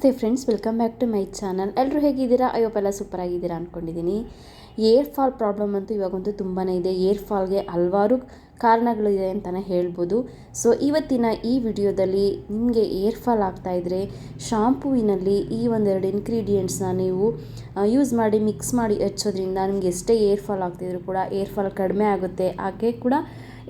ನಮಸ್ತೆ friends, welcome back to my channel. ಎಲ್ಲರೂ ಹೇಗಿದ್ದೀರಾ? ಅಯ್ಯೋಪೆಲ್ಲ ಸೂಪರ್ ಆಗಿದ್ದೀರಾ ಅಂದ್ಕೊಂಡಿದ್ದೀನಿ ಏರ್ ಫಾಲ್ ಪ್ರಾಬ್ಲಮ್ ಅಂತೂ ಇವಾಗಂತೂ ತುಂಬಾ ಇದೆ. ಏರ್ ಫಾಲ್ಗೆ ಹಲವಾರು ಕಾರಣಗಳಿದೆ ಅಂತಲೇ ಹೇಳ್ಬೋದು. ಸೊ, ಇವತ್ತಿನ ಈ ವಿಡಿಯೋದಲ್ಲಿ ನಿಮಗೆ ಏರ್ ಫಾಲ್ ಆಗ್ತಾಯಿದ್ರೆ ಶಾಂಪೂವಿನಲ್ಲಿ ಈ ಒಂದೆರಡು ಇಂಗ್ರೀಡಿಯೆಂಟ್ಸ್ನ ನೀವು ಯೂಸ್ ಮಾಡಿ ಮಿಕ್ಸ್ ಮಾಡಿ ಹಚ್ಚೋದ್ರಿಂದ ನಿಮಗೆ ಎಷ್ಟೇ ಏರ್ ಫಾಲ್ ಆಗ್ತಿದ್ರು ಕೂಡ ಏರ್ ಫಾಲ್ ಕಡಿಮೆ ಆಗುತ್ತೆ. ಹಾಗೆ ಕೂಡ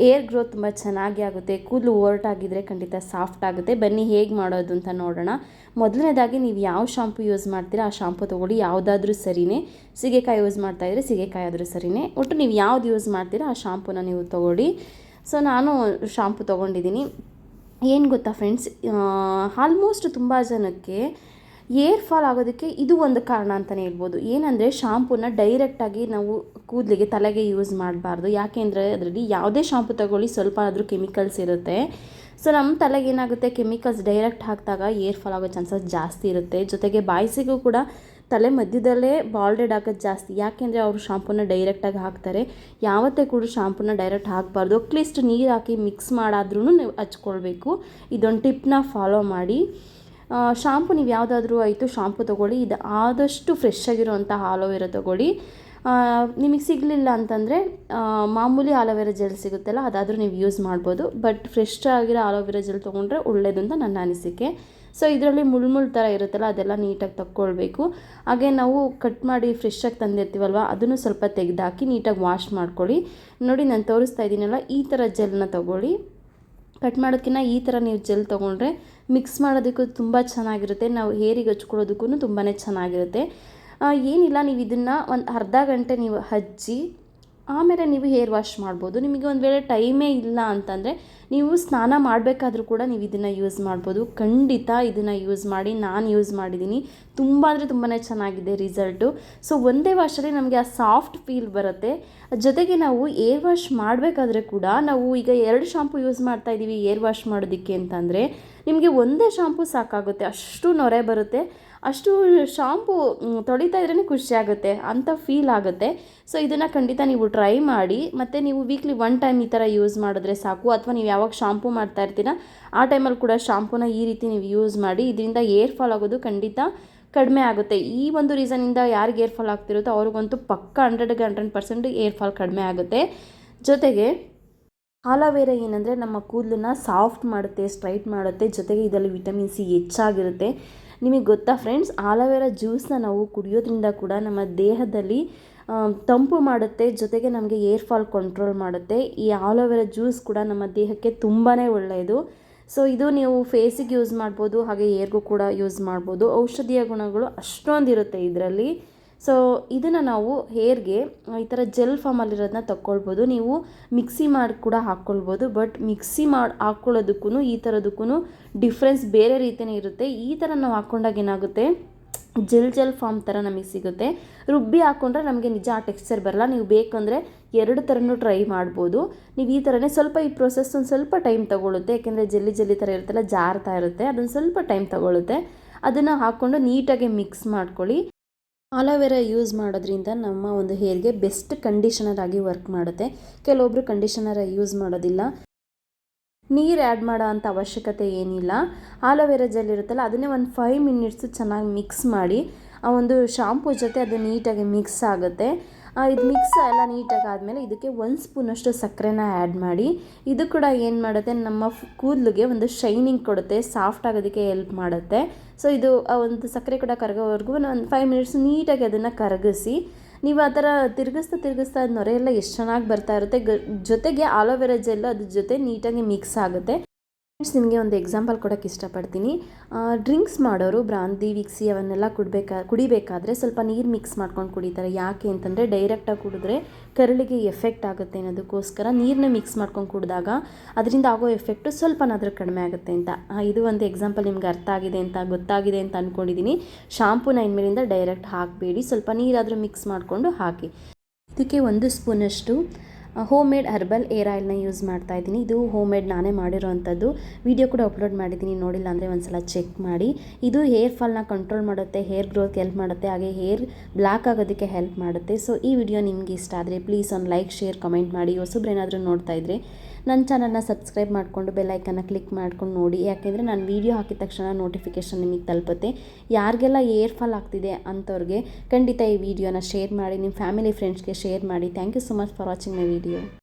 ಏರ್ ಗ್ರೋತ್ ತುಂಬ ಚೆನ್ನಾಗಿ ಆಗುತ್ತೆ, ಕೂದಲು ಆಗಿದ್ರೆ ಖಂಡಿತ ಸಾಫ್ಟ್ ಆಗುತ್ತೆ. ಬನ್ನಿ ಹೇಗೆ ಮಾಡೋದು ಅಂತ ನೋಡೋಣ. ಮೊದಲನೇದಾಗಿ ನೀವು ಯಾವ ಶಾಂಪು ಯೂಸ್ ಮಾಡ್ತೀರಾ, ಆ ಶಾಂಪು ತೊಗೊಳ್ಳಿ, ಯಾವುದಾದ್ರೂ ಸರಿನೇ. ಸೀಗೆಕಾಯಿ ಯೂಸ್ ಮಾಡ್ತಾಯಿದ್ರೆ ಸೀಗೆಕಾಯಿ ಆದರೂ ಸರಿನೇ. ಒಟ್ಟು ನೀವು ಯಾವ್ದು ಯೂಸ್ ಮಾಡ್ತೀರಾ, ಆ ಶಾಂಪೂನ ನೀವು ತೊಗೊಳ್ಳಿ. ಸೊ, ನಾನು ಶಾಂಪು ತೊಗೊಂಡಿದ್ದೀನಿ. ಏನು ಗೊತ್ತಾ ಫ್ರೆಂಡ್ಸ್ ಆಲ್ಮೋಸ್ಟ್ ತುಂಬ ಜನಕ್ಕೆ ಏರ್ ಫಾಲ್ ಆಗೋದಕ್ಕೆ ಇದು ಒಂದು ಕಾರಣ ಅಂತಲೇ ಹೇಳ್ಬೋದು. ಏನಂದರೆ ಶಾಂಪೂನ ಡೈರೆಕ್ಟಾಗಿ ನಾವು ಕೂದಲಿಗೆ ತಲೆಗೆ ಯೂಸ್ ಮಾಡಬಾರ್ದು. ಯಾಕೆಂದರೆ ಅದರಲ್ಲಿ ಯಾವುದೇ ಶಾಂಪು ತಗೊಳ್ಳಿ ಸ್ವಲ್ಪ ಆದರೂ ಕೆಮಿಕಲ್ಸ್ ಇರುತ್ತೆ. ಸೊ ನಮ್ಮ ತಲೆಗೆ ಏನಾಗುತ್ತೆ? ಕೆಮಿಕಲ್ಸ್ ಡೈರೆಕ್ಟ್ ಹಾಕಿದಾಗ ಏರ್ ಫಾಲ್ ಆಗೋ ಚಾನ್ಸಸ್ ಜಾಸ್ತಿ ಇರುತ್ತೆ. ಜೊತೆಗೆ ಬಾಯ್ಸಿಗೂ ಕೂಡ ತಲೆ ಮಧ್ಯದಲ್ಲೇ ಬಾಲ್ಡೆಡ್ ಆಗೋದು ಜಾಸ್ತಿ. ಯಾಕೆಂದರೆ ಅವರು ಶಾಂಪೂನ ಡೈರೆಕ್ಟಾಗಿ ಹಾಕ್ತಾರೆ. ಯಾವತ್ತೇ ಕೂಡ ಶಾಂಪೂನ ಡೈರೆಕ್ಟ್ ಹಾಕಬಾರ್ದು. ಅಟ್ಲೀಸ್ಟ್ ನೀರು ಹಾಕಿ ಮಿಕ್ಸ್ ಮಾಡಾದ್ರೂ ನೀವು ಹಚ್ಕೊಳ್ಬೇಕು. ಇದೊಂದು ಟಿಪ್ನ ಫಾಲೋ ಮಾಡಿ. ಶಾಂಪು ನೀವು ಯಾವುದಾದ್ರೂ ಆಯಿತು, ಶಾಂಪು ತೊಗೊಳ್ಳಿ. ಇದು ಆದಷ್ಟು ಫ್ರೆಶ್ ಆಗಿರುವಂಥ ಆಲೋವೆರಾ ತೊಗೊಳ್ಳಿ. ನಿಮಗೆ ಸಿಗಲಿಲ್ಲ ಅಂತಂದರೆ ಮಾಮೂಲಿ ಆಲೋವೆರಾ ಜೆಲ್ ಸಿಗುತ್ತಲ್ಲ, ಅದಾದರೂ ನೀವು ಯೂಸ್ ಮಾಡ್ಬೋದು. ಬಟ್ ಫ್ರೆಶ್ ಆಗಿರೋ ಆಲೋವೆರಾ ಜೆಲ್ ತೊಗೊಂಡ್ರೆ ಒಳ್ಳೇದು ಅಂತ ನನ್ನ ಅನಿಸಿಕೆ. ಸೊ ಇದರಲ್ಲಿ ಮುಳ್ಮುಳ್ ಥರ ಇರುತ್ತಲ್ಲ, ಅದೆಲ್ಲ ನೀಟಾಗಿ ತಕ್ಕೊಳ್ಬೇಕು. ಹಾಗೆ ನಾವು ಕಟ್ ಮಾಡಿ ಫ್ರೆಶ್ಶಾಗಿ ತಂದಿರ್ತೀವಲ್ವ, ಅದನ್ನು ಸ್ವಲ್ಪ ತೆಗೆದಾಕಿ ನೀಟಾಗಿ ವಾಶ್ ಮಾಡ್ಕೊಳ್ಳಿ. ನೋಡಿ, ನಾನು ತೋರಿಸ್ತಾ ಇದ್ದೀನಲ್ಲ, ಈ ಥರ ಜೆಲ್ನ ತೊಗೊಳ್ಳಿ. ಕಟ್ ಮಾಡೋದಕ್ಕಿಂತ ಈ ಥರ ನೀವು ಜೆಲ್ ತೊಗೊಂಡ್ರೆ ಮಿಕ್ಸ್ ಮಾಡೋದಕ್ಕೂ ತುಂಬ ಚೆನ್ನಾಗಿರುತ್ತೆ. ನಾವು ಹೇರಿಗೆ ಹಚ್ಕೊಳ್ಳೋದಕ್ಕೂ ತುಂಬಾ ಚೆನ್ನಾಗಿರುತ್ತೆ. ಏನಿಲ್ಲ, ನೀವು ಇದನ್ನು ಒಂದು ಅರ್ಧ ಗಂಟೆ ನೀವು ಹಚ್ಚಿ, ಆಮೇಲೆ ನೀವು ಹೇರ್ ವಾಶ್ ಮಾಡ್ಬೋದು. ನಿಮಗೆ ಒಂದು ವೇಳೆ ಟೈಮೇ ಇಲ್ಲ ಅಂತಂದರೆ ನೀವು ಸ್ನಾನ ಮಾಡಬೇಕಾದ್ರೂ ಕೂಡ ನೀವು ಇದನ್ನು ಯೂಸ್ ಮಾಡ್ಬೋದು. ಖಂಡಿತ ಇದನ್ನು ಯೂಸ್ ಮಾಡಿ, ನಾನು ಯೂಸ್ ಮಾಡಿದ್ದೀನಿ ತುಂಬ ಅಂದರೆ ತುಂಬಾ ಚೆನ್ನಾಗಿದೆ ರಿಸಲ್ಟು ಸೊ ಒಂದೇ ವಾಶಲ್ಲಿ ನಮಗೆ ಆ ಸಾಫ್ಟ್ ಫೀಲ್ ಬರುತ್ತೆ. ಜೊತೆಗೆ ನಾವು ಏರ್ ವಾಶ್ ಮಾಡಬೇಕಾದ್ರೆ ಕೂಡ ನಾವು ಈಗ ಎರಡು ಶಾಂಪು ಯೂಸ್ ಮಾಡ್ತಾ ಇದ್ದೀವಿ ಏರ್ ವಾಶ್ ಮಾಡೋದಕ್ಕೆ ಅಂತಂದರೆ, ನಿಮಗೆ ಒಂದೇ ಶಾಂಪು ಸಾಕಾಗುತ್ತೆ. ಅಷ್ಟು ನೊರೆ ಬರುತ್ತೆ. ಅಷ್ಟು ಶಾಂಪು ತೊಳಿತಾ ಇದ್ರೇ ಖುಷಿ ಆಗುತ್ತೆ. ಅಂತ ಫೀಲ್ ಆಗುತ್ತೆ. ಸೊ ಇದನ್ನು ಖಂಡಿತ ನೀವು ಟ್ರೈ ಮಾಡಿ, ಮತ್ತು ನೀವು ವೀಕ್ಲಿ ಒನ್ ಟೈಮ್ ಈ ಥರ ಯೂಸ್ ಮಾಡಿದ್ರೆ ಸಾಕು. ಅಥವಾ ನೀವು ಯಾವಾಗ ಶಾಂಪು ಮಾಡ್ತಾ ಇರ್ತೀರ, ಆ ಟೈಮಲ್ಲಿ ಕೂಡ ಶಾಂಪೂನ ಈ ರೀತಿ ನೀವು ಯೂಸ್ ಮಾಡಿ, ಇದರಿಂದ ಏರ್ ಫಾಲ್ ಆಗೋದು ಖಂಡಿತ ಕಡಿಮೆ ಆಗುತ್ತೆ. ಈ ಒಂದು ರೀಸನಿಂದ ಯಾರಿಗೆ ಏರ್ ಫಾಲ್ ಆಗ್ತಿರುತ್ತೋ ಅವ್ರಿಗಂತೂ ಪಕ್ಕ ಹಂಡ್ರೆಡ್ಗೆ ಹಂಡ್ರೆಡ್ ಪರ್ಸೆಂಟ್ ಏರ್ ಫಾಲ್ ಕಡಿಮೆ ಆಗುತ್ತೆ. ಜೊತೆಗೆ ಆಲೋವೆರಾ ಏನಂದರೆ ನಮ್ಮ ಕೂದಲನ್ನ ಸಾಫ್ಟ್ ಮಾಡುತ್ತೆ, ಸ್ಟ್ರೈಟ್ ಮಾಡುತ್ತೆ, ಜೊತೆಗೆ ಇದರಲ್ಲಿ ವಿಟಮಿನ್ ಸಿ ಹೆಚ್ಚಾಗಿರುತ್ತೆ. ನಿಮಗೆ ಗೊತ್ತಾ ಫ್ರೆಂಡ್ಸ್, ಆಲೋವೆರಾ ಜ್ಯೂಸನ್ನ ನಾವು ಕುಡಿಯೋದ್ರಿಂದ ಕೂಡ ನಮ್ಮ ದೇಹದಲ್ಲಿ ತಂಪು ಮಾಡುತ್ತೆ, ಜೊತೆಗೆ ನಮಗೆ ಏರ್ ಫಾಲ್ ಕಂಟ್ರೋಲ್ ಮಾಡುತ್ತೆ. ಈ ಆಲೋವೆರಾ ಜ್ಯೂಸ್ ಕೂಡ ನಮ್ಮ ದೇಹಕ್ಕೆ ತುಂಬಾ ಒಳ್ಳೆಯದು. ಸೊ, ಇದು ನೀವು ಫೇಸಿಗೆ ಯೂಸ್ ಮಾಡ್ಬೋದು, ಹಾಗೆ ಏರ್ಗೂ ಕೂಡ ಯೂಸ್ ಮಾಡ್ಬೋದು. ಔಷಧೀಯ ಗುಣಗಳು ಅಷ್ಟೊಂದು ಇರುತ್ತೆ ಇದರಲ್ಲಿ. ಸೊ, ಇದನ್ನು ನಾವು ಹೇರ್ಗೆ ಈ ಥರ ಜೆಲ್ ಫಾರ್ಮಲ್ಲಿರೋದನ್ನ ತಗೊಳ್ಬೋದು ನೀವು ಮಿಕ್ಸಿ ಮಾಡಿ ಕೂಡ ಹಾಕ್ಕೊಳ್ಬೋದು, ಬಟ್ ಮಿಕ್ಸಿ ಮಾಡಿ ಹಾಕ್ಕೊಳ್ಳೋದಕ್ಕೂ ಈ ಥರದಕ್ಕೂ ಡಿಫ್ರೆನ್ಸ್ ಬೇರೆ ರೀತಿಯೇ ಇರುತ್ತೆ. ಈ ಥರ ನಾವು ಹಾಕ್ಕೊಂಡಾಗ ಏನಾಗುತ್ತೆ? ಜೆಲ್ ಜೆಲ್ ಫಾರ್ಮ್ ಥರ ನಮಗೆ ಸಿಗುತ್ತೆ. ರುಬ್ಬಿ ಹಾಕ್ಕೊಂಡ್ರೆ ನಮಗೆ ನಿಜ ಆ ಟೆಕ್ಸ್ಚರ್ ಬರಲ್ಲ. ನೀವು ಬೇಕಂದರೆ ಎರಡು ಥರನೂ ಟ್ರೈ ಮಾಡ್ಬೋದು. ನೀವು ಈ ಥರನೇ ಸ್ವಲ್ಪ ಈ ಪ್ರೊಸೆಸ್ ಒಂದು ಸ್ವಲ್ಪ ಟೈಮ್ ತೊಗೊಳುತ್ತೆ. ಯಾಕೆಂದರೆ ಜೆಲ್ಲಿ ಜೆಲ್ಲಿ ಥರ ಇರುತ್ತಲ್ಲ, ಜಾರ್ತಾ ಇರುತ್ತೆ. ಅದೊಂದು ಸ್ವಲ್ಪ ಟೈಮ್ ತೊಗೊಳುತ್ತೆ. ಅದನ್ನು ಹಾಕ್ಕೊಂಡು ನೀಟಾಗಿ ಮಿಕ್ಸ್ ಮಾಡ್ಕೊಳ್ಳಿ. ಆಲೋವೆರಾ ಯೂಸ್ ಮಾಡೋದ್ರಿಂದ ನಮ್ಮ ಒಂದು ಹೇರ್ಗೆ ಬೆಸ್ಟ್ ಕಂಡೀಷನರ್ ಆಗಿ ವರ್ಕ್ ಮಾಡುತ್ತೆ. ಕೆಲವೊಬ್ಬರು ಕಂಡೀಷನರ ಯೂಸ್ ಮಾಡೋದಿಲ್ಲ. ನೀರು ಆ್ಯಡ್ ಮಾಡೋ ಅಂಥ ಅವಶ್ಯಕತೆ ಏನಿಲ್ಲ. ಆಲೋವೆರಾ ಜೆಲ್ ಇರುತ್ತಲ್ಲ, ಅದನ್ನೇ ಒಂದು ಫೈವ್ ಮಿನಿಟ್ಸು ಚೆನ್ನಾಗಿ ಮಿಕ್ಸ್ ಮಾಡಿ, ಆ ಒಂದು ಶಾಂಪೂ ಜೊತೆ ಅದು ನೀಟಾಗಿ ಮಿಕ್ಸ್ ಆಗುತ್ತೆ. ಇದು ಮಿಕ್ಸ್ ಎಲ್ಲ ನೀಟಾಗಿ ಆದಮೇಲೆ ಇದಕ್ಕೆ ಒಂದು ಸ್ಪೂನಷ್ಟು ಸಕ್ಕರೆನ ಆ್ಯಡ್ ಮಾಡಿ, ಇದು ಕೂಡ ಏನು ಮಾಡುತ್ತೆ, ನಮ್ಮ ಕೂದಲಿಗೆ ಒಂದು ಶೈನಿಂಗ್ ಕೊಡುತ್ತೆ ಸಾಫ್ಟ್ ಆಗೋದಕ್ಕೆ ಹೆಲ್ಪ್ ಮಾಡುತ್ತೆ. ಸೊ ಇದು, ಆ ಒಂದು ಸಕ್ಕರೆ ಕೂಡ ಕರಗೋವರೆಗೂ ಒಂದು ಫೈವ್ ಮಿನಿಟ್ಸ್ ನೀಟಾಗಿ ಅದನ್ನು ಕರಗಿಸಿ ನೀವು ಆ ಥರ ತಿರುಗಿಸ್ತಾ ತಿರುಗಿಸ್ತಾ ಅದು ನೊರೆ ಎಲ್ಲ ಎಷ್ಟು ಚೆನ್ನಾಗಿ ಬರ್ತಾ ಇರುತ್ತೆ. ಗ ಜೊತೆಗೆ ಆಲೋವೆರಾ ಜೆಲ್ ಅದ್ರ ಜೊತೆ ನೀಟಾಗಿ ಮಿಕ್ಸ್ ಆಗುತ್ತೆ. ಫ್ರೆಂಡ್ಸ್, ನಿಮಗೆ ಒಂದು ಎಕ್ಸಾಂಪಲ್ ಕೊಡೋಕ್ಕೆ ಇಷ್ಟಪಡ್ತೀನಿ. ಡ್ರಿಂಕ್ಸ್ ಮಾಡೋರು ಬ್ರಾಂದಿ ವಿಕ್ಸಿ ಅವನ್ನೆಲ್ಲ ಕುಡಬೇಕಾ, ಕುಡಿಬೇಕಾದ್ರೆ ಸ್ವಲ್ಪ ನೀರು ಮಿಕ್ಸ್ ಮಾಡ್ಕೊಂಡು ಕುಡಿತಾರೆ. ಯಾಕೆ ಅಂತಂದರೆ ಡೈರೆಕ್ಟಾಗಿ ಕುಡಿದ್ರೆ ಕರಳಿಗೆ ಎಫೆಕ್ಟ್ ಆಗುತ್ತೆ ಅನ್ನೋದಕ್ಕೋಸ್ಕರ ನೀರನ್ನ ಮಿಕ್ಸ್ ಮಾಡ್ಕೊಂಡು ಕುಡಿದಾಗ ಅದರಿಂದ ಆಗೋ ಎಫೆಕ್ಟು ಸ್ವಲ್ಪನಾದರೂ ಕಡಿಮೆ ಆಗುತ್ತೆ ಅಂತ. ಇದು ಒಂದು ಎಕ್ಸಾಂಪಲ್ ನಿಮ್ಗೆ ಅರ್ಥ ಆಗಿದೆ ಅಂತ, ಗೊತ್ತಾಗಿದೆ ಅಂತ ಅಂದ್ಕೊಂಡಿದ್ದೀನಿ ಶಾಂಪೂನ ಇನ್ಮೇಲಿಂದ ಡೈರೆಕ್ಟ್ ಹಾಕಬೇಡಿ. ಸ್ವಲ್ಪ ನೀರಾದರೂ ಮಿಕ್ಸ್ ಮಾಡಿಕೊಂಡು ಹಾಕಿ. ಇದಕ್ಕೆ ಒಂದು ಸ್ಪೂನಷ್ಟು ಹೋಮ್ ಮೇಡ್ ಹರ್ಬಲ್ ಏರ್ ಆಯಿಲ್ನ ಯೂಸ್ ಮಾಡ್ತಾ ಇದ್ದೀನಿ. ಇದು ಹೋಮ್ ಮೇಡ್ ನಾನೇ ಮಾಡಿರೋವಂಥದ್ದು ವಿಡಿಯೋ ಕೂಡ ಅಪ್ಲೋಡ್ ಮಾಡಿದ್ದೀನಿ. ನೋಡಿಲ್ಲ ಅಂದರೆ ಒಂದ್ಸಲ ಚೆಕ್ ಮಾಡಿ. ಇದು ಹೇರ್ ಫಾಲ್ನ ಕಂಟ್ರೋಲ್ ಮಾಡುತ್ತೆ ಹೇರ್ ಗ್ರೋತ್ ಹೆಲ್ಪ್ ಮಾಡುತ್ತೆ, ಹಾಗೆ ಹೇರ್ ಬ್ಲ್ಯಾಕ್ ಆಗೋದಕ್ಕೆ ಹೆಲ್ಪ್ ಮಾಡುತ್ತೆ. ಸೊ ಈ ವಿಡಿಯೋ ನಿಮಗೆ ಇಷ್ಟ ಆದರೆ ಪ್ಲೀಸ್ ಒಂದು ಲೈಕ್ ಶೇರ್ ಕಮೆಂಟ್ ಮಾಡಿ. ಹೊಸಬ್ರು ಏನಾದರೂ ನೋಡ್ತಾ ಇದ್ದರೆ ನನ್ನ ಚಾನಲ್ನ ಸಬ್ಸ್ಕ್ರೈಬ್ ಮಾಡಿಕೊಂಡು ಬೆಲ್ಲೈಕನ್ನ ಕ್ಲಿಕ್ ಮಾಡ್ಕೊಂಡು ನೋಡಿ. ಯಾಕೆಂದರೆ ನಾನು ವೀಡಿಯೋ ಹಾಕಿದ ತಕ್ಷಣ ನೋಟಿಫಿಕೇಷನ್ ನಿಮಗೆ ತಲುಪುತ್ತೆ. ಯಾರಿಗೆಲ್ಲ ಏರ್ ಫಾಲ್ ಆಗ್ತಿದೆ ಅಂಥವ್ರಿಗೆ ಖಂಡಿತ ಈ ವಿಡಿಯೋನ ಶೇರ್ ಮಾಡಿ, ನಿಮ್ಮ ಫ್ಯಾಮಿಲಿ ಫ್ರೆಂಡ್ಸ್ಗೆ ಶೇರ್ ಮಾಡಿ. Thank you so much for watching my video